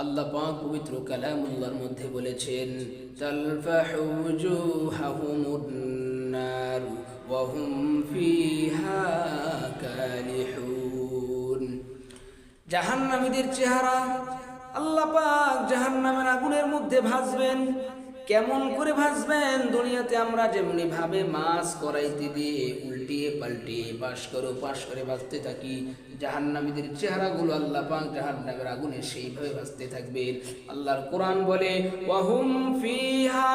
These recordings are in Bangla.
আল্লাহ পাক পবিত্র কালামুল্লাহর মধ্যে বলেছেন, তালফাহু উজুহাহুমুন নার ওয়া হুম ফিহা কালিহুন। জাহান্নামীদের চেহারা আল্লাহ জাহান্নামের আগুনের মধ্যে ভাসবেন। কেমন করে ভাসবেন দুনিয়াতে আমরা যেমনি ভাবে মাছ করাইতে দিয়ে উল্টিয়ে পাল্টিয়ে পাশ করে পাশ করে ভাসতে থাকি, জাহান্নামীদের চেহারাগুলো আল্লাহ পাক জাহান্নামের আগুনে সেইভাবে ভাসতে থাকবেন। আল্লাহর কোরআন বলে, ওয়াহুম ফিহা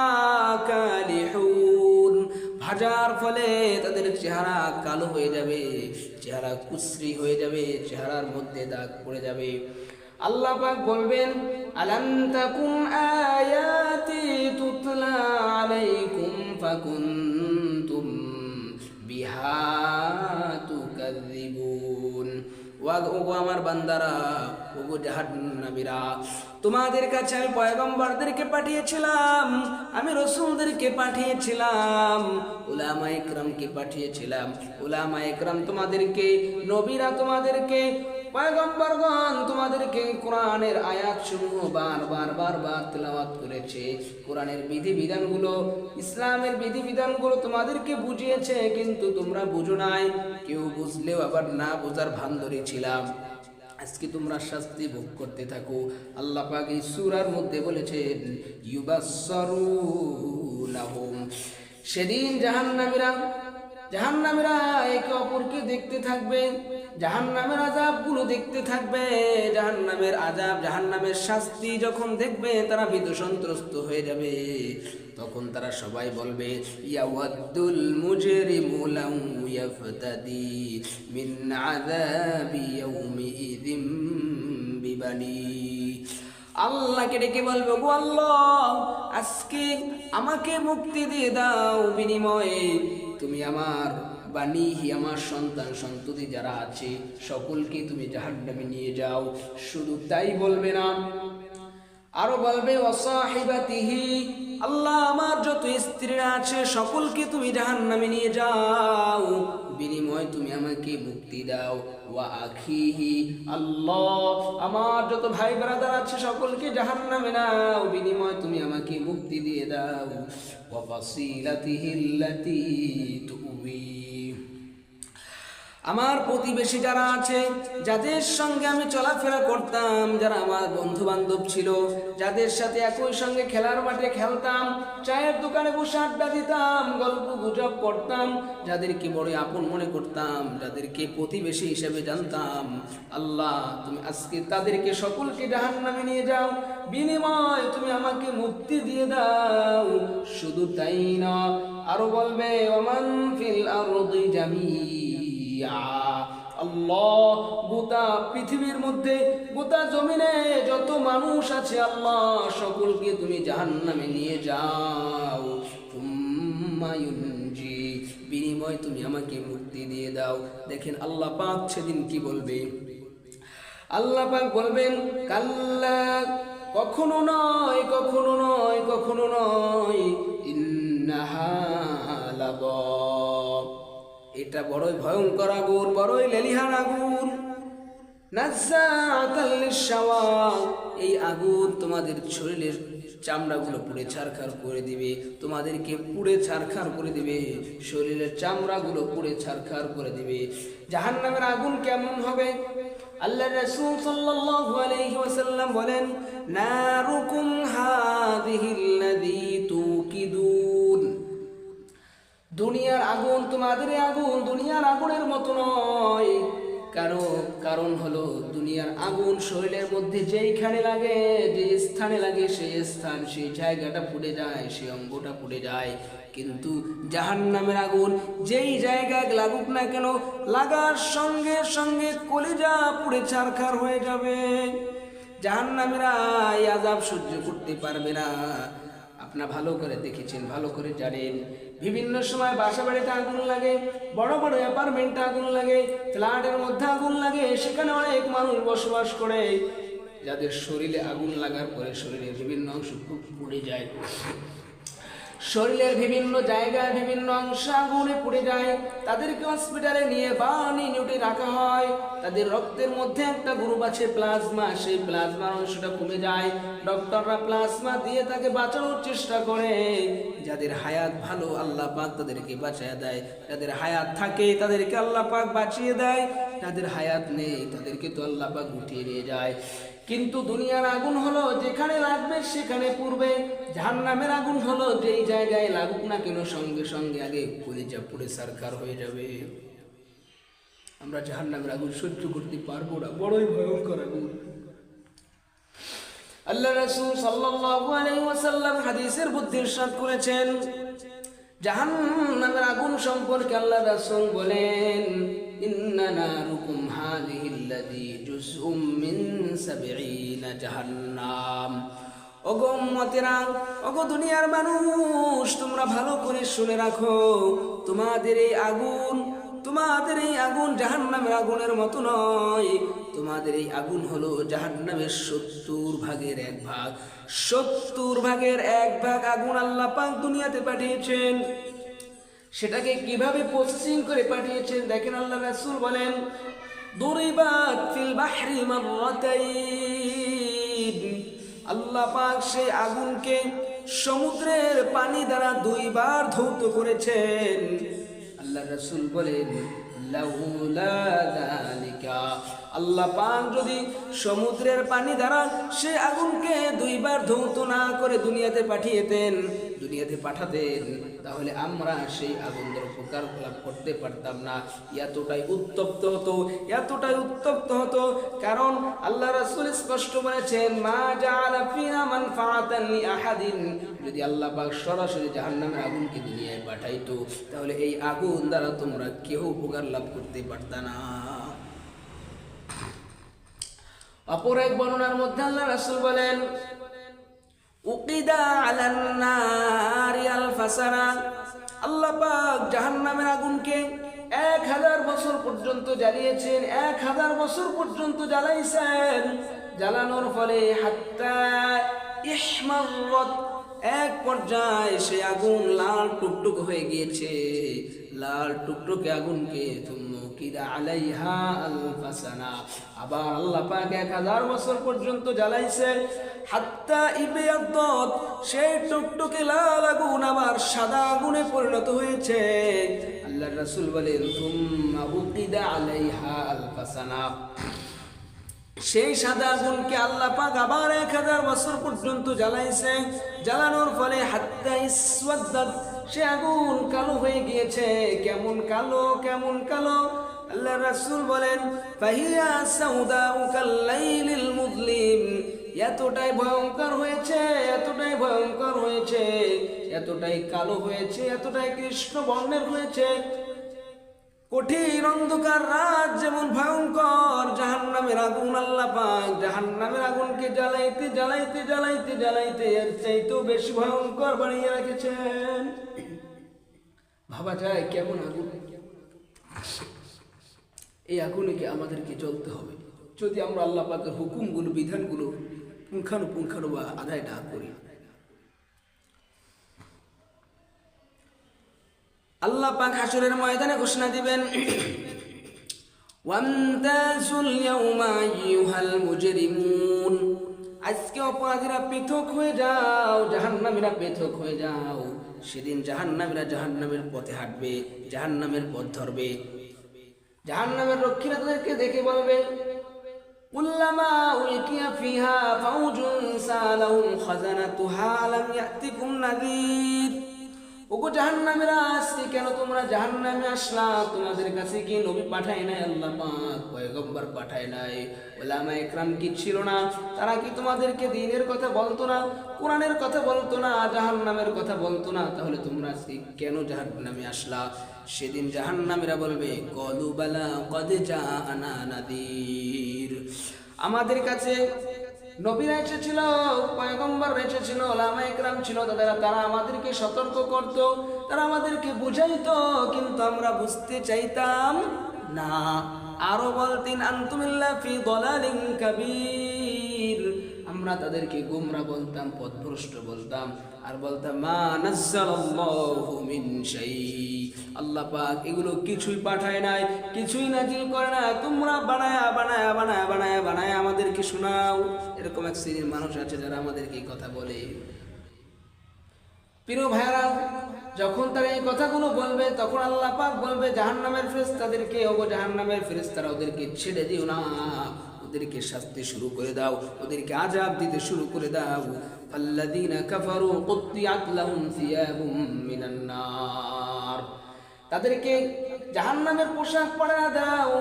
কালিহুন। ভাজার ফলে তাদের চেহারা কালো হয়ে যাবে, চেহারা কুশ্রী হয়ে যাবে, চেহারার মধ্যে দাগ পড়ে যাবে। আল্লাহ পাক বলবেন, আলাম তাকুম তুতলা আলাইকুম ফাকুনতুম বিহা তুকাযিবুন ওগো আমার বান্দারা, ওগো জাহান্নামীরা, তোমাদের কাছে আমি পয়গম্বরদেরকে পাঠিয়েছিলাম, আমি রসুলদেরকে পাঠিয়েছিলাম, উলামা ইকরামকে পাঠিয়েছিলাম। উলামা ইকরাম তোমাদেরকে, নবীরা তোমাদেরকে পয়গম্বরগণ তোমাদেরকে কোরআনের আয়াত সমূহ বারবার বারবার তেলাওয়াত করেছে। কোরআনের বিধিবিধানগুলো, ইসলামের বিধিবিধানগুলো তোমাদেরকে বুঝিয়েছে, কিন্তু তোমরা বুঝো নাই। কেউ বুঝলেও আবার না বোঝার ভান ধরেছিলাম আজকে তোমরা শাস্তি ভোগ করতে থাকো। আল্লাহ পাক এই মধ্যে বলেছেন ইউবাসসারুনাহুম সেদিন জাহান্নামীরা জাহান্নামীরা একে অপরকে দেখতে থাকবে। জাহান্নামের আজাবগুলো দেখতে থাকবে, জাহান্নামের আজাব জাহান্নামের শাস্তি যখন দেখবে, তারা ভীত সন্ত্রস্ত হয়ে যাবে। তখন তারা সবাই বলবে ইয়াওয়াদ্দুল মুজরিমু লাউ ইয়াফতাদি মিন আযাবি ইয়াউমিইযিম বিবানি। আল্লাহকে ডেকে বলবে গো আল্লাহ, আজকে আমাকে মুক্তি দিয়ে দাও বিনিময়ে। তুমি আমার বানিহি আমার সন্তান, সন্ততি যারা আছে, সকলকে তুমি জাহান্নামে নিয়ে যাও। শুধু তাই বলবে না, আরও বলবে অসাহিবাতিহি আল্লাহ আমার যত স্ত্রীরা আছে, সকলকে তুমি জাহান্নামে নিয়ে যাও। বিনিময় তুমি আমাকে মুক্তি দাও। ওয়া আখিহি, আল্লাহ আমার যত ভাই ব্রাদার আছে, সকলকে জাহান্নামে নাও। বিনিময় তুমি আমাকে মুক্তি দিয়ে দাও। ওয়া ফাসিলাতিহি আল্লাতী আমার প্রতিবেশী যারা আছে, যাদের সঙ্গে আমি চলাফেরা করতাম, যারা আমার বন্ধু বান্ধব ছিল, যাদের সাথে একই সঙ্গে খেলার মাঠে খেলতাম, চায়ের দোকানে বসে আড্ডা দিতাম, গল্প গুজব করতাম, যাদেরকে বড় আপন মনে করতাম, যাদেরকে প্রতিবেশী হিসেবে জানতাম। আল্লাহ, তুমি আজকে তাদেরকে সকলকে জাহান নামে নিয়ে যাও, বিনিময় তুমি আমাকে মুক্তি দিয়ে দাও। শুধু তাই না আরও বলবে, ওমান ফিল আরদি জামিয়া আল্লাহ, গোটা পৃথিবীর মধ্যে, গোটা জমিনে যত মানুষ আছে আল্লাহ, সকলকে তুমি জাহান্নামে নিয়ে যাও থুম্মা বিনিময় তুমি আমাকে মুক্তি দিয়ে দাও দেখেন আল্লাহ পাক সেদিন কি বলবে আল্লাহ পাক বলবেন, কাল্লা, কখনো নয় কখনো নয় কখনো নয়, ইন্নাহা লাযা। এটা বড়ই ভয়ঙ্কর আগুন, বড়ই লেলিহান আগুন। এই আগুন তোমাদের শরীরের চামড়াগুলো পুড়ে ছারখার করে দিবে, তোমাদেরকে পুড়ে ছারখার করে দিবে, শরীরের চামড়াগুলো পুড়ে ছারখার করে দিবে। জাহান্নামের আগুন কেমন হবে? আল্লাহ রাসূল সাল্লাল্লাহু আলাইহি ওয়াসাল্লাম বলেন, নারুকুম হাযিহিল্লাযী দুনিয়ার আগুন তোমাদের আগুন দুনিয়ার আগুনের মতো নয়। কারণ কারণ হলো দুনিয়ার আগুন শরীরের মধ্যে যেইখানে লাগে, যে স্থানে লাগে সেই স্থান, সেই জায়গাটা পুড়ে যায় সেই অঙ্গটা পুড়ে যায়। কিন্তু জাহান নামের আগুন যেই জায়গায় লাগুক না কেন, লাগার সঙ্গে সঙ্গে কলিজা পুড়ে ছারখার হয়ে যাবে। জাহান নামেরা আজাব সহ্য করতে পারবে না। আপনার ভালো করে দেখেছেন, ভালো করে জানেন। বিভিন্ন সময় বাসা বাড়িতে আগুন লাগে, বড় বড় অ্যাপার্টমেন্টে আগুন লাগে, ফ্ল্যাটের মধ্যে আগুন লাগে, সেখানে অনেক মানুষ বসবাস করে। যাদের শরীরে আগুন লাগার পরে শরীরের বিভিন্ন অংশ খুব পুড়ে যায়। শরীরের বিভিন্ন জায়গায় বিভিন্ন অংশ আগুনে পুড়ে যায়। তাদেরকে হসপিটালে নিয়ে বানি নিউটে রাখা হয়। তাদের রক্তের মধ্যে একটা গ্রুপ আছে প্লাজমা। সেই প্লাজমার অংশটা কমে যায়। ডক্টররা প্লাজমা দিয়ে তাকে বাঁচানোর চেষ্টা করে। যাদের হায়াত ভালো, আল্লাহ পাক তাদেরকে বাঁচিয়ে দেয়। যাদের হায়াত থাকে, তাদেরকে আল্লাহ পাক বাঁচিয়ে দেয়। যাদের হায়াত নেই, তাদেরকে তো আল্লাহ পাক উঠিয়ে নিয়ে যায়। কিন্তু দুনিয়ার আগুন হলো যেখানে লাগবে সেখানে পূর্বে জাহান্নামের আগুন হলো যেই জায়গায় লাগুক না কেন সঙ্গে সঙ্গে আগে কলিজা পুড়ে সরকার হয়ে যাবে। আমরা জাহান্নামের আগুন সহ্য করতে পারব না, বড়ই ভয়ঙ্কর আগুন। আল্লাহ রাসূল আলাইহি হাদিসের বুদ্ধি ইরশাদ করেছেন, জাহান্নামের আগুন সম্পর্কে আল্লাহ রাসূল বলেন ইন্না নারুকুম হাযিহি আল্লাযী জুজউম মিন সাবঈনা জাহান্নাম ওগো উম্মতেরা, ওগো দুনিয়ার মানুষ, তোমরা ভালো করে শুনে রাখো, তোমাদের এই আগুন, তোমাদের এই আগুন জাহান্নামের আগুনের মতো নয়। তোমাদের এই আগুন হলো জাহান্নামের সত্তর ভাগের এক ভাগ। সত্তর ভাগের এক ভাগ আগুন আল্লাহ পাক দুনিয়াতে পাঠিয়েছেন। সেটাকে কীভাবে প্রসেসিং করে পাঠিয়েছেন? দেখেন আল্লাহ রাসুল বলেন, দুরিবাত ফিল বাহরি মাররাতাইন। আল্লাহ পাক সেই আগুনকে সমুদ্রের পানি দ্বারা দুইবার ধৌত করেছেন। আল্লাহ রাসূল বলেন, লাউলা যালিকা আল্লাহ যদি সমুদ্রের পানি দ্বারা সে আগুনকে দুইবার ধৌত না করে দুনিয়াতে পাঠিয়েতেন, দুনিয়াতে পাঠাতেন, তাহলে আমরা সেই আগুনের উপকার লাভ করতে পারতাম না। এতটাই উত্তপ্ত হতো, এতটাই উত্তপ্ত হতো, কারণ আল্লাহ রাসূল স্পষ্ট বলেছেন, মা জাআলা যদি আল্লাহ পাক সরাসরি জাহান্নামের আগুনকে দুনিয়ায় পাঠাইতো, তাহলে এই আগুন দ্বারা তোমরা কেউ উপকার লাভ করতে পারতা না। অপর এক বর্ণনার মধ্যে আল্লাহ রাসূল বলেন, উকিদা আল আল্লাহ পাক আগুনকে এক হাজার বছর পর্যন্ত জ্বালিয়েছেন, এক হাজার বছর পর্যন্ত জ্বালাইছেন। জ্বালানোর ফলে হাত্তা ইহমারত, এক পর্যায়ে সে আগুন লাল টুকটুক হয়ে গিয়েছে। লাল টুকটুকে আগুনকে আবার আল্লাহ পাক এক হাজার বছর পর্যন্ত জ্বালাইছে সেই আবার সাদা আগুনকে আবার এক হাজার বছর পর্যন্ত জ্বালাইছে। জ্বালানোর ফলে হাত্তা সে আগুন কালো হয়ে গিয়েছে। কেমন কালো কেমন কালো? আল্লাহ রাসূল বলেন, ফাহিয়া সাউদাউ কাল্লাইলিল মুজলিম এতটাই ভয়ঙ্কর হয়েছে, এতটাই ভয়ঙ্কর হয়েছে, এতটাই কালো হয়েছে, এতটাই কৃষ্ণ বর্ণের হয়েছে। কঠিন অন্ধকার রাত যেমন ভয়ঙ্কর, জাহান্নামের আগুন আল্লাহ পাক জাহান্নামের আগুনকে জ্বালাইতে জ্বালাইতে জ্বালাইতে জ্বালাইতে এর চাইতেও বেশি ভয়ঙ্কর বানিয়ে রেখেছেন। ভাবা যায় কেমন আগুন? এই আগুনে কি আমাদেরকে জ্বলতে হবে। যদি আমরা আল্লাহ পাকের হুকুমগুলো, বিধানগুলো পুঙ্খানুপুঙ্খানু বা আদায় না করি। আল্লাহ পাক হাসরের ময়দানে ঘোষণা দিবেন আজকে অপরাধীরা পৃথক হয়ে যাও, জাহান্নামীরা পৃথক হয়ে যাও। সেদিন জাহান্নামীরা জাহান্নামের পথে হাঁটবে, জাহান্নামের পথ ধরবে। জাহান্নামের রক্ষীরা তাদেরকে দেখে বলবে উল্লামা উলকিয়া ফিহা ফাউজুন সালাহুম খাজানাতুহা আলাম ইয়াতিকুম নাযীর ওগো জাহান্নামেরা আজকে কেন তোমরা জাহান্নামে আসলা? তোমাদের কাছে কি নবী পাঠায় নাই? আল্লাহ পাক পয়গম্বর পাঠায় নাই। ওলামা একরাম কি ছিল না? তারা কি তোমাদেরকে দিনের কথা বলতো না? কোরআনের কথা বলতো না? জাহান্নামের কথা বলতো না? তাহলে তোমরা আজকে কেন জাহান্নামে আসলা? সেদিন জাহান্নামেরা বলবে, কলু কদে আনা নাদির। আমাদের কাছে নবীরা এসেছিল পয়গম্বর এসেছিল ওলামা একরাম ছিল তারা তারা আমাদেরকে সতর্ক করত, তারা আমাদেরকে বুঝাইতো, কিন্তু আমরা বুঝতে চাইতাম না। আরও বলতেন, আন্তুমিল্লা ফি দলালিন কাবীর। আমরা তাদেরকে গুমরা বলতাম, পথভ্রষ্ট বলতাম, আর বলতাম, মা নাজ্জালাল্লাহু মিন শাই আল্লাহ পাক এগুলো কিছুই পাঠায় নাই, কিছুই নাজিল করে না তোমরা বানায়া বানায়া বানায়া বানায়া বানায়া আমাদেরকে শোনাও। এরকম এক শ্রেণির মানুষ আছে যারা আমাদেরকে এই কথা বলে। প্রিয় ভাইরা যখন তারা এই কথাগুলো বলবে, তখন আল্লাহ পাক বলবে, জাহান্নামের ফেরেশতাদেরকে, ওগো জাহান্নামের ফেরেশতারা ওদেরকে ছেড়ে দিও না। ওদেরকে শাস্তি শুরু করে দাও, ওদেরকে আজাব দিতে শুরু করে দাও। আল্লাযীনা কাফারু কুত্তিআত লাহুম সিয়াবুম মিনান নার। তাদেরকে জাহান্নামের পোশাক পরা দাও।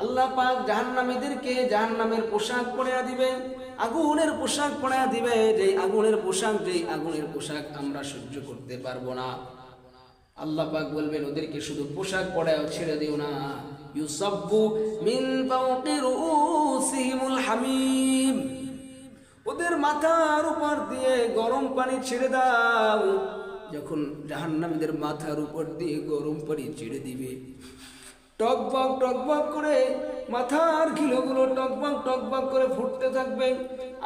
আল্লাহ পাক জাহান্নামীদেরকে জাহান্নামের পোশাক পরে দিবে, আগুনের পোশাক পরে দিবে। যে আগুনের পোশাক যে আগুনের পোশাক আমরা সহ্য করতে পারব না। আল্লাহ পাক বলবেন, ওদেরকে শুধু পোশাক পরাও ছেড়ে দিও না। ইউসাব্বু মিন ফাওqi রুউসিহিমুল হামিম। ওদের মাথার উপর দিয়ে গরম পানি ছেড়ে দাও। যখন জাহান্নামীদের মাথার উপর দিয়ে গরম পানি ছেড়ে দিবে টকবক টকবক করে মাথার ঘিলোগুলো টকবক টকবক করে ফুটতে থাকবে।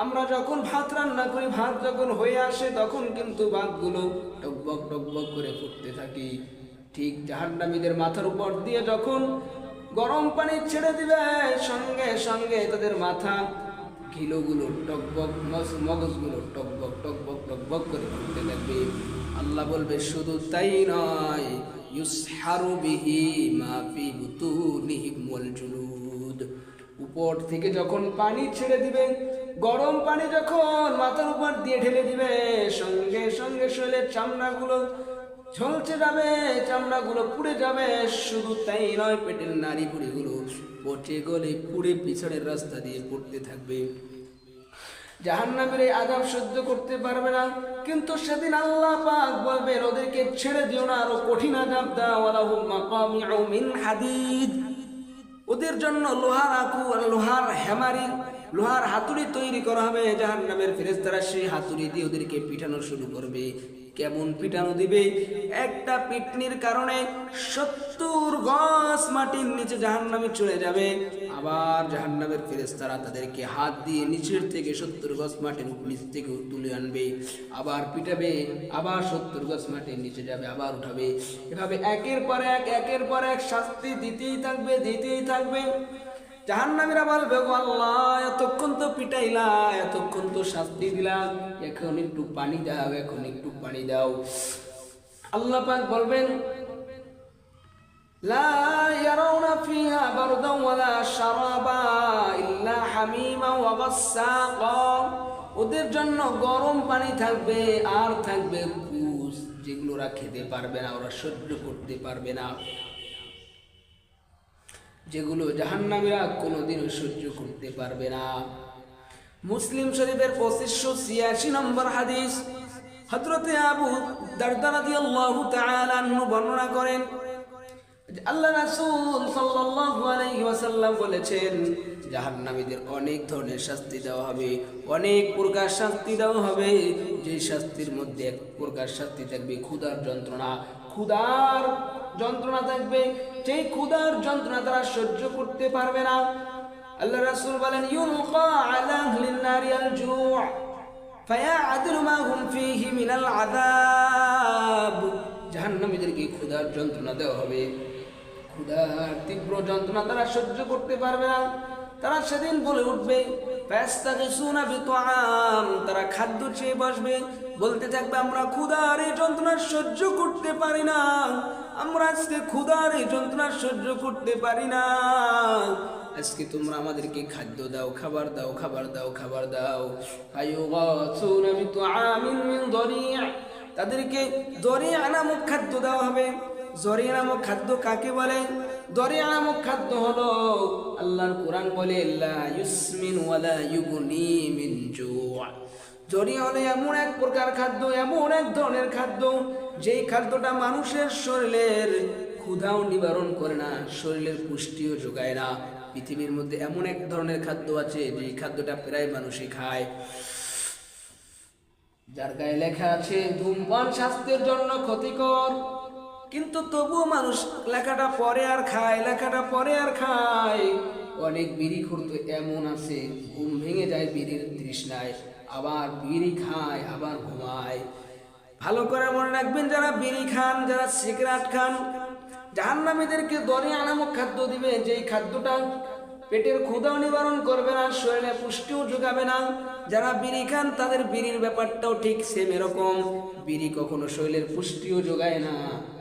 আমরা যখন ভাত রান্না করি, ভাত যখন হয়ে আসে, তখন কিন্তু ভাতগুলো টকবক টকবক করে ফুটতে থাকি। ঠিক জাহান্নামীদের মাথার উপর দিয়ে যখন গরম পানি ছেড়ে দিবে, সঙ্গে সঙ্গে তাদের মাথা ঘিলোগুলো টকবক মগজগুলো টকবক টকবক টকবক করে ফুটতে থাকবে। আল্লাহ বলবে, শুধু তাই নয়, ইউসহারু বিহি মা ফি বুতুনিহিম ওয়াল উপর থেকে যখন পানি ছেড়ে দিবে, গরম পানি যখন মাথার উপর দিয়ে ঢেলে দিবে, সঙ্গে সঙ্গে শরীরের চামড়াগুলো ঝলসে যাবে, চামড়াগুলো পুড়ে যাবে, শুধু তাই নয়, পেটের নারী বুড়িগুলো পচে গলে পুড়ে পিছনের রাস্তা দিয়ে পড়তে থাকবে। জাহান্নামের এই আজাব সহ্য করতে পারবে না। কিন্তু সেদিন আল্লাহ পাক বলবেন, ওদেরকে ছেড়ে দিও না, আরও কঠিন আজাব দাও। হাদিদ। ওদের জন্য লোহার আকু আর লোহার হেমারি লোহার হাতুড়ি তৈরি করা হবে জাহান জাহান্নামের ফেরেশতারা সেই হাতুড়ি দিয়ে ওদেরকে পিঠানো শুরু করবে। কেমন পিটানো দিবে? একটা পিটনির কারণে সত্তর গজ মাটির নিচে জাহান্নামে চলে যাবে। আবার জাহান্নামের ফেরেশতারা তাদেরকে হাত দিয়ে নিচের থেকে সত্তর গজ মাটির নিচ থেকে তুলে আনবে। আবার পিটাবে, আবার সত্তর গজ মাটির নিচে যাবে, আবার উঠাবে। এভাবে একের পর এক, একের পর এক শাস্তি দিতেই থাকবে দিতেই থাকবে। জাহান্নামীরা বলবে গো আল্লাহ, এতক্ষণ তো পিটাইলা, এতক্ষণ তো শাস্তি দিলা। এখন একটু পানি দাও, এখন একটু পানি দাও। আল্লাহ পাক বলবেন, লা ইয়ারাউনা ফিহা বারদান ওয়ালা শারাবা ইল্লা হামিমা ওয়া গাসসাকা ওদের জন্য গরম পানি থাকবে, আর থাকবে যেগুলো ওরা খেতে পারবে না, ওরা সহ্য করতে পারবে না। যেগুলো জাহান্নামীরা কোনোদিনও সহ্য করতে পারবে না। মুসলিম শরীফের পঁচিশশো ছিয়াশি নম্বর হাদিস হজরতে আবু দারদারাদি আল্লাহ বর্ণনা করেন আল্লাহ রাসূল সাল্লাল্লাহু আলাইহি ওয়াসাল্লাম বলেছেন, জাহান্নামীদের অনেক ধরনের শাস্তি দেওয়া হবে, অনেক প্রকার শাস্তি দেওয়া হবে। যে শাস্তির মধ্যে এক প্রকার শাস্তি থাকবে, ক্ষুধার যন্ত্রণা, ক্ষুধার যন্ত্রণা থাকবে, সেই ক্ষুধার যন্ত্রণা তারা সহ্য করতে পারবে না। আল্লাহ রাসুল বলেন আলা ক্ষুধার যন্ত্রণা দেওয়া হবে। ক্ষুধার তীব্র যন্ত্রণা তারা সহ্য করতে পারবে না। তারা সেদিন বলে উঠবে তারা খাদ্য চেয়ে বসবে, বলতে থাকবে, আমরা ক্ষুধার এই যন্ত্রণা সহ্য করতে পারি না। আমরা আজকে ক্ষুধার এই যন্ত্রণা সহ্য করতে পারি না। আজকে তোমরা আমাদেরকে খাদ্য দাও, খাবার দাও খাবার দাও খাবার দাও। তাদেরকে দরিয়া নামক খাদ্য দেওয়া হবে। জরিয়া নামক খাদ্য কাকে বলে? দরিয়া নামক খাদ্য হলো আল্লাহর কোরআন বলে, লা ইউসমিন ওয়ালা ইউগনি মিন জু' জরিয়া হলে এমন এক প্রকার খাদ্য, এমন এক ধরনের খাদ্য, যেই খাদ্যটা মানুষের শরীরের ক্ষুধাও নিবারণ করে না, শরীরের পুষ্টিও যোগায় না। পৃথিবীর মধ্যে এমন এক ধরনের খাদ্য আছে, যেই খাদ্যটা প্রায় মানুষই খায়। যার গায়ে লেখা আছে, ধূমপান স্বাস্থ্যের জন্য ক্ষতিকর। কিন্তু তবুও মানুষ লেখাটা পরে আর খায়, লেখাটা পরে আর খায়। অনেক বিড়ি তো এমন আছে, ঘুম ভেঙে যায় বিড়ির তৃষ্ণায়। আবার বিড়ি খায়, আবার ঘুমায়। ভালো করে মনে রাখবেন, যারা বিড়ি খান, যারা সিগারেট খান, জাহান্নামীদেরকে দরে নামক খাদ্য দিবে, যেই খাদ্যটা পেটের ক্ষুদাও নিবারণ করবে না, শরীরে পুষ্টিও যোগাবে না। যারা বিড়ি খান, তাদের বিড়ির ব্যাপারটাও ঠিক সেম এরকম। বিড়ি কখনো শরীরের পুষ্টিও যোগায় না।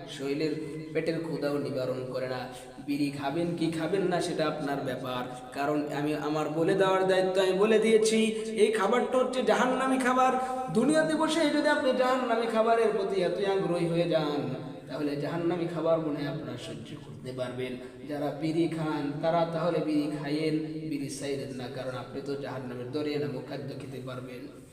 শরীরের পেটের ক্ষুদাও নিবারণ করে না। বিড়ি খাবেন কি খাবেন না সেটা আপনার ব্যাপার। কারণ আমি, আমার বলে দেওয়ার দায়িত্ব আমি বলে দিয়েছি, এই খাবারটা হচ্ছে জাহান্নামি খাবার। দুনিয়াতে বসে যদি আপনি জাহান্নামি খাবারের প্রতি এতই আগ্রহী হয়ে যান, তাহলে জাহান্নামি খাবার মনে হয় আপনার সহ্য করতে পারবেন। যারা বিড়ি খান, তারা তাহলে বিড়ি খাইয়েন, বিড়ি সাইরেন না। কারণ আপনি তো জাহান্নামের দরিয়া নামক খাদ্য খেতে পারবেন।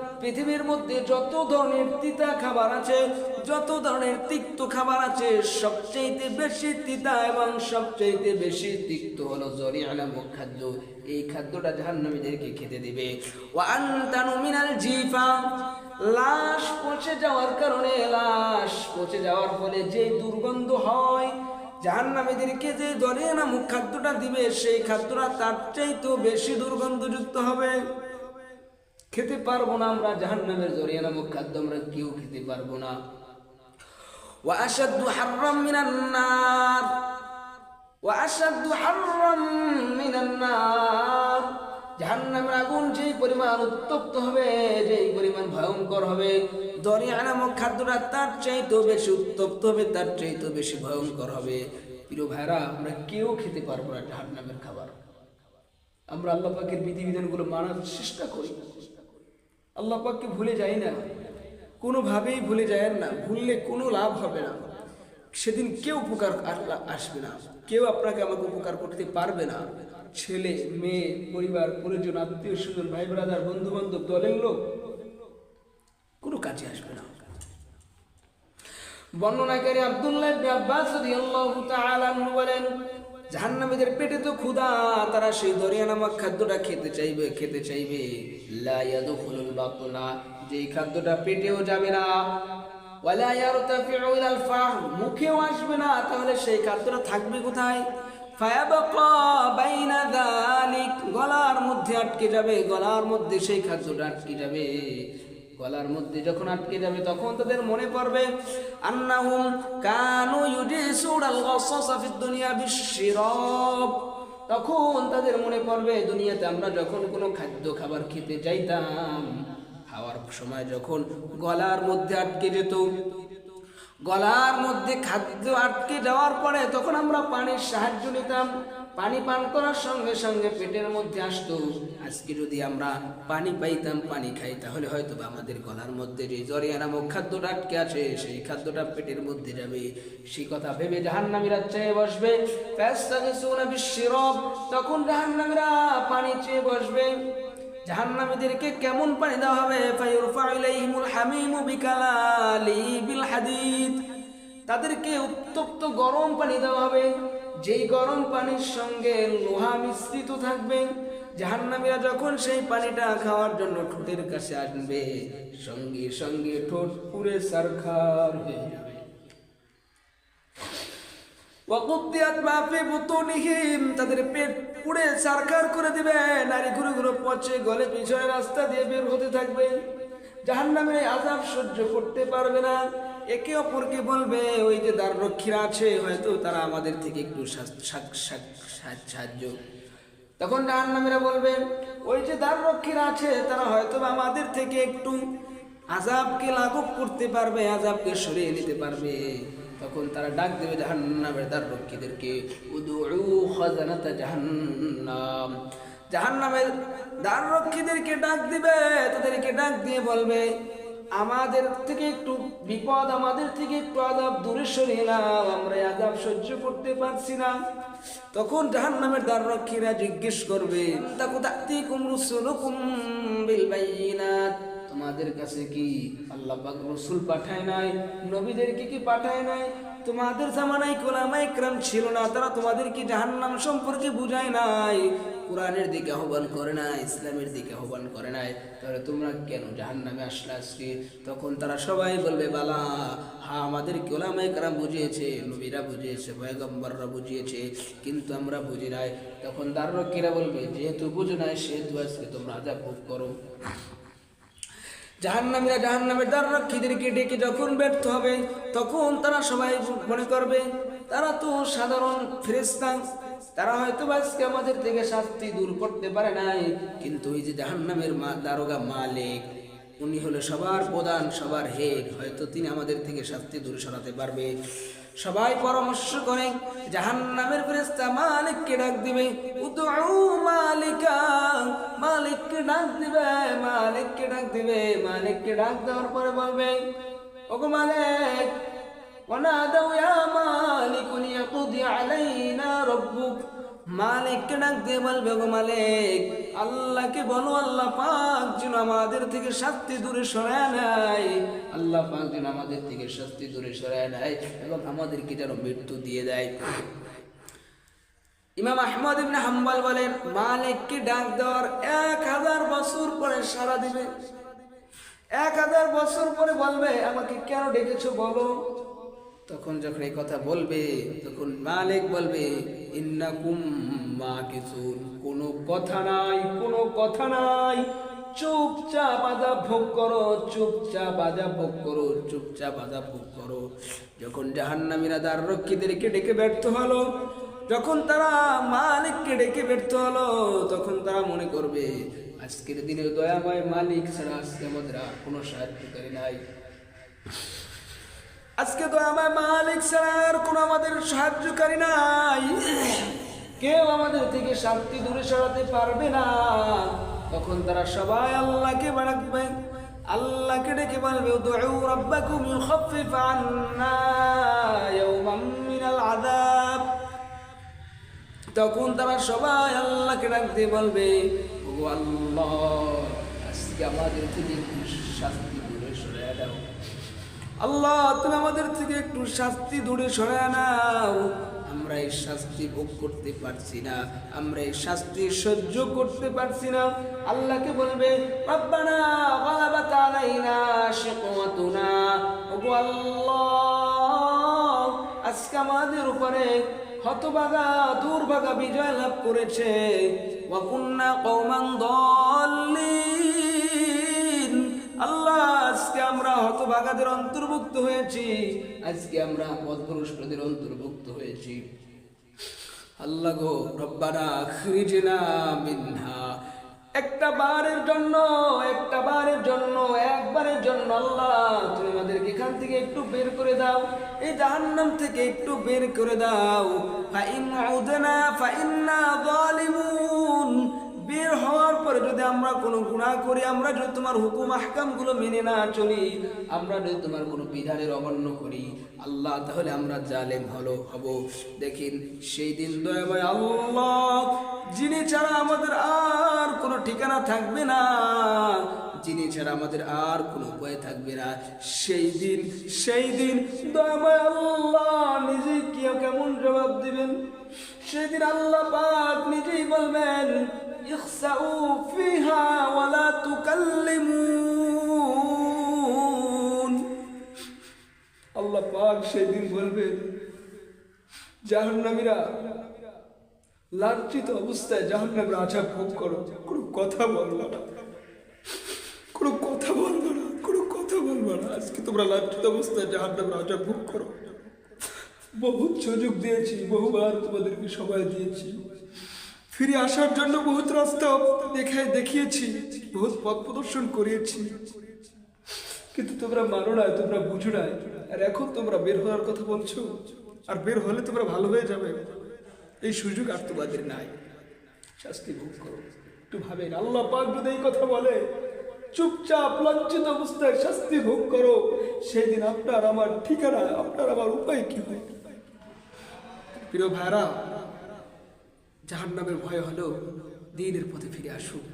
পৃথিবীর মধ্যে যত ধরনের তিতা খাবার আছে, যত ধরনের তিক্ত খাবার আছে সবচেয়ে বেশি তিতা এবং সবচেয়ে বেশি তিক্ত হলো জরিয়া নামক খাদ্য। এই খাদ্যটা জাহান্নামীদেরকে খেতে দিবে। ওয়ান তানু মিনাল জিফা। লাশ পচে যাওয়ার কারণে, লাশ পচে যাওয়ার ফলে যে দুর্গন্ধ হয়, জাহান্নামীদেরকে যে জরিয়া নামক খাদ্যটা দিবে, সেই খাদ্যটা তার চাইতেও বেশি দুর্গন্ধযুক্ত হবে। খেতে পারবো না আমরা জাহান্নামের জরিয়া নামক খাদ্য আমরা কেউ খেতে পারবো না وأشد حرا من النار وأشد حرا من النار জাহান্নামের আগুন যেই পরিমাণ উত্তপ্ত হবে যেই পরিমাণ ভয়ঙ্কর হবে দরিয়া নামক খাদ্যটা তার চাইতেও বেশি উত্তপ্ত হবে তার চাইতেও বেশি ভয়ঙ্কর হবে প্রিয় ভাইরা আমরা কেউ খেতে পারবো না জাহান্নামের খাবার আমরা আল্লাহ পাকের বিধিবিধানগুলো মানার চেষ্টা করি আল্লাহ পাককে ভুলে যাই না। কোনোভাবেই ভুলে যায় না। ভুললে কোনো লাভ হবে না। সেদিন কেউ উপকার আসবে না। কেউ আপনাকে আমাকে উপকার করতে পারবে না। ছেলে, মেয়ে, পরিবার, পরিজন, আত্মীয় স্বজন, ভাই ব্রাদার বন্ধু বান্ধব দলের লোক, কোনো কাজে আসবে না। বর্ণনাকারী আব্দুল্লাহ আব্বাস বলেন জাহান্নামীদের পেটে তো ক্ষুধা, তারা সেই দরিয়া নামক খাদ্যটা খেতে চাইবে খেতে চাইবে। লা ইয়াদখুলুল বাতনা যেই খাদ্যটা পেটেও যাবে না। মুখেও আসবে না, তাহলে সেই খাদ্যটা থাকবে কোথায়? গলার মধ্যে আটকে যাবে, গলার মধ্যে সেই খাদ্যটা আটকে যাবে। গলার মধ্যে যখন আটকে যাবে, তখন তাদের মনে পড়বে, আন্নাহুম কানু ইউজিসুনাল গাসাসা ফিদ দুনিয়া বিশিরাব তখন তাদের মনে পড়বে, দুনিয়াতে আমরা যখন কোনো খাদ্য খাবার খেতে চাইতাম খাওয়ার সময় যখন গলার মধ্যে আটকে যেত, গলার মধ্যে খাদ্য আটকে যাওয়ার পরে তখন আমরা পানির সাহায্য নিতাম। পানি পান করার সঙ্গে সঙ্গে পেটের মধ্যে আসতো। আজকে যদি আমরা পানি পাইতাম, পানি খাই, তাহলে হয়তো আমাদের গলার মধ্যে যে জরিয়া নামক খাদ্যটা আটকে আছে, সেই খাদ্যটা পেটের মধ্যে যাবে। সেই কথা ভেবে জাহান্নামীরা চেয়ে বসবে। তখন জাহান্নামীরা পানি চেয়ে বসবে। জাহান্নামীদেরকে কেমন পানি দেওয়া হবে? তাদেরকে উত্তপ্ত গরম পানি দেওয়া হবে। যেই গরম পানির সঙ্গে লোহা মিশ্রিত থাকবে, জাহান্নামীরা যখন সেই পানিটা খাওয়ার জন্য ঠোঁটের কাছে আসবে, সঙ্গে সঙ্গে ঠোঁট পুরে সারখার হয়ে যাবে। তাদের পেট পুড়ে সারকার করে দিবে, নারী ঘুরে ঘুরে পচে গলে পিছনে রাস্তা দিয়ে বের হতে থাকবে। জাহান্নামের এই আযাব সহ্য করতে পারবে না। একে অপরকে বলবে, ওই যে দ্বার রক্ষীরা আছে, হয়তো তারা আমাদের থেকে একটু সাহায্য তখন জাহান্নামীরা বলবে, ওই যে দ্বার রক্ষীরা আছে, তারা হয়তো আমাদের থেকে একটু আজাবকে লাঘব করতে পারবে আজাবকে সরিয়ে নিতে পারবে। তখন তারা ডাক দেবে জাহান্নামের দ্বার রক্ষীদেরকে জাহান্নাম। জাহান্নামের দ্বার রক্ষীদেরকে ডাক দিবে, তাদেরকে ডাক দিয়ে বলবে আমাদের থেকে একটু বিপদ, আমাদের থেকে একটু আদাব দূরে সরিয়ে নাও আমরা আদাব সহ্য করতে পারছি না। তখন জাহান্নামের দ্বার রক্ষীরা জিজ্ঞেস করবে তাকু তাতিকুম রুসুলুকুম বিল তোমাদের কাছে কি আল্লাহ পাক রসুল পাঠায় নাই? নবীদেরকে কি কি পাঠায় নাই? তোমাদের জামানায় কোলামা ইকরাম ছিল না, তারা তোমাদের কি জাহান্নাম সম্পর্কে বুঝায় নাই? কোরআনের দিকে আহ্বান করে না ইসলামের দিকে আহ্বান করে নাই, তাহলে তোমরা কেন জাহান্নামে আসলে আজকে? তখন তারা সবাই বলবে, বালা, হা, আমাদের কোলামা ইকরাম বুঝিয়েছে, নবীরা বুঝিয়েছে, পয়গম্বররা বুঝিয়েছে, কিন্তু আমরা বুঝি নাই। তখন দাররক্ষীরা বলবে, যেহেতু বুঝো নাই, সেহেতু আজকে তোমরা আজাব ভোগ করো। জাহান্নামীরা জাহান্নামের দ্বাররক্ষীদেরকে ডেকে যখন ব্যর্থ হবে, তখন তারা সবাই মনে করবে, তারা তো সাধারণ ফেরেস্তা তারা হয়তো আজকে আমাদের থেকে শাস্তি দূর করতে পারে নাই, কিন্তু ওই যে জাহান্নামের মা দারোগা মালিক, উনি হলো সবার প্রধান, সবার হেড। হয়তো তিনি আমাদের থেকে শাস্তি দূর সরাতে পারবে। সবাই পরামর্শ করে, জাহান্নামের ফেরেস্তা মালিককে ডাক দিবে মালিকা মালিককে ডাক দিবে, মালিককে ডাক দিবে, মালিককে ডাক দেওয়ার পরে বলবে, ওগো মালিক ওনা দাও মালিক রব্বুক মালিককে ডাক দিয়ে মালিক, আল্লাহকে বলো, আল্লাহ পাক যেন আমাদের থেকে শাস্তি দূরে সরায় নাই আল্লাহ পাক যেন আমাদের থেকে শাস্তি দূরে সরায় নাই এবং আমাদেরকে যেন মৃত্যু দিয়ে দেয়। ইমাম আহমদ ইবনে হাম্বাল বলেন, মালিককে ডাক দেওয়ার এক হাজার বছর পরে সারা দিবে। এক হাজার বছর পরে বলবে, আমাকে কেন ডেকেছো বলো? তখন যখন এই কথা বলবে, তখন মালিক বলবে মা কিছু কোনো কথা নাই, কোনো কথা নাই। চুপচাপ আদা ভোগ করো, চুপচাপ আদা ভোগ করো, চুপচাপ আদা ভোগ করো। যখন জাহান্নামীরা দ্বার রক্ষীদেরকে ডেকে ব্যর্থ হলো, যখন তারা মালিককে ডেকে ব্যর্থ হলো, তখন তারা মনে করবে, আজকের দিনের দয়াময় মালিক ছাড়া আজকে আমাদের কোনো সাহায্যকারী নাই। আজকে তো আমার মালিক ছাড়া আর কোনো আমাদের সাহায্যকারী নাই। কেউ আমাদের থেকে শান্তি দূরে সরাতে পারবে না। তখন তারা সবাই আল্লাহকে বাড়াবে আল্লাহকে ডেকে বলবে তখন তারা সবাই আল্লাহকে ডাকতে বলবে আল্লাহ, আজকে আমাদের থেকে দাও আল্লাহ, তুমি আমাদের থেকে একটু শাস্তি দূরে সরায় নাও। আমরা এই শাস্তি ভোগ করতে পারছি না, আমরা এই শাস্তি সহ্য করতে পারছি না। আল্লাহকে বলবে আজকে আমাদের উপরে হতবাগা দুর্ভাগা বিজয় লাভ করেছে। ওয়াকুন্না কওমান দল্লিন। হতভাগাদের অন্তর্ভুক্ত হয়েছি। আজকে আমরা পথভ্রষ্টদের অন্তর্ভুক্ত হয়েছি। আল্লাহ গো, রব্বানা খিরিজনা মিনহা। একটা বারের জন্য, একটা বারের জন্য, একবারের জন্য আল্লাহ, তুমি আমাদেরকে এখান থেকে একটু বের করে দাও। এই জাহান্নাম থেকে একটু বের করে দাও। ফাইন ফাইন্না জালিমুন। আমরা কোনো গুনাহ করি, আমরা যদি তোমার হুকুম, আহকামগুলো মেনে না চলি, আমরা যদি তোমার কোনো বিধানের অমান্য করি, আল্লাহ তাহলে আমরা জালেম হলো, হব। দেখেন, সেই দিন দয়াময় আল্লাহ, যিনি ছাড়া আমাদের আর কোনো ঠিকানা থাকবে না, যিনি ছাড়া আমাদের আর কোনো উপায় থাকবে না, সেই দিন সেই দিন দয়াময় আল্লাহ নিজে কি কেমন জবাব দিবেন? সেদিন আল্লাহ পাক নিজেই বলবেন اخسأوا فيها ولا تكلمون আল্লাহ পাক সেদিন বলবেন জাহান্নামীরা লাঞ্ছিত অবস্থায় জাহান্নামের আশা ভোগ করো কোনো কথা বললো না কোনো কথা বলবো না কোনো কথা বলবো না আজকে তোমরা লাঞ্ছিত অবস্থায় জাহান্নামের আশা ভোগ করো বহুত সুযোগ দিয়েছি বহুবার তোমাদেরকে সময় দিয়েছি ফিরে আসার জন্য বহুত রাস্তা দেখায় দেখিয়েছি, বহুত পথ প্রদর্শন করিয়েছি। কিন্তু তোমরা মানো না, তোমরা বুঝো না। আর এখন তোমরা বের হওয়ার কথা বলছো, আর বের হলে তোমরা ভালো হয়ে যাবে। এই সুযোগ আর তোমাদের নাই। শাস্তি ভোগ করো। একটু ভাবেন, আল্লাহ পাক যদি এই কথা বলে, চুপচাপ লজ্জিত অবস্থায় শাস্তি ভোগ করো। সেদিন আপনার আমার ঠিকানা, আপনার আমার উপায় কি হয় প্রিয় ভাইরা জাহান্নামের ভয় হলো দিনের পথে ফিরে আসুক।